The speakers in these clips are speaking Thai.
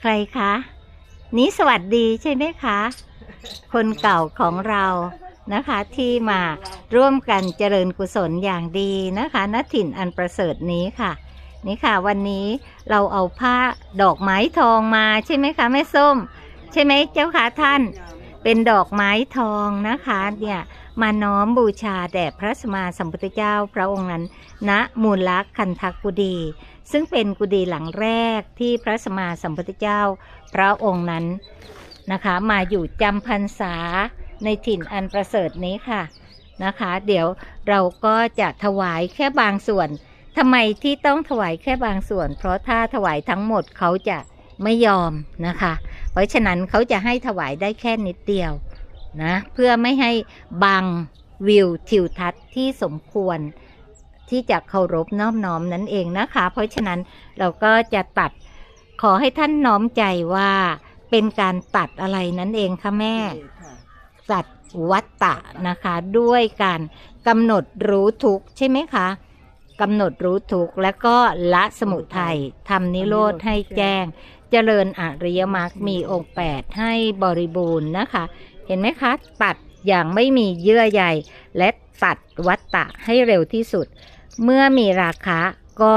ใครคะ นี้สวัสดีใช่ไหมคะ คนเก่าของเรานะคะ ที่มาร่วมกันเจริญกุศลอย่างดีนะคะณถิ่นอันประเสริฐนี้ค่ะนี่ค่ะ วันนี้เราเอาผ้าดอกไม้ทองมาใช่ไหมคะแม่ส้ม ใช่ไหมเจ้าค่ะท่าน เป็นดอกไม้ทองนะคะเนี่ยมาน้อมบูชาแด่พระสมมาสัมพุทธเจ้าพระองค์นั้นณมูลลักคันธกุดีซึ่งเป็นกุดีหลังแรกที่พระสมมาสัมพุทธเจ้า พระองค์นั้นนะคะ มาอยู่จำพรรษาในถิ่นอันประเสริฐนี้ค่ะนะคะ เดี๋ยวเราก็จะถวายแค่บางส่วนทำไมที่ต้องถวายแค่บางส่วน เพราะถ้าถวายทั้งหมดเขาจะไม่ยอมนะคะ เพราะฉะนั้นเขาจะให้ถวายได้แค่นิดเดียวนะเพื่อไม่ให้บังวิวทิวทัศน์ที่สมควร ที่จะเคารพน้อมน้อมนั่นเองนะคะ เพราะฉะนั้นเราก็จะตัดขอให้ท่านน้อมใจว่าเป็นการตัดอะไรนั่นเองค่ะแม่ตัดวัตตะนะคะ ด้วยการกำหนดรู้ทุกข์ใช่ไหมคะกำหนดรู้ทุกข์แล้วก็ละสมุทัยทำนิโรธให้แจ้ง เจริญอริยมรรคมีองค์แปดให้บริบูรณ์นะคะ เห็นไหมคะ ตัดอย่างไม่มีเยื่อใยและตัดวัตตะให้เร็วที่สุด เมื่อมีราคาก็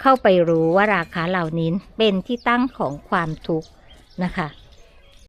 เข้าไปรู้ว่าราคาเหล่านี้เป็นที่ตั้งของความทุกข์นะคะ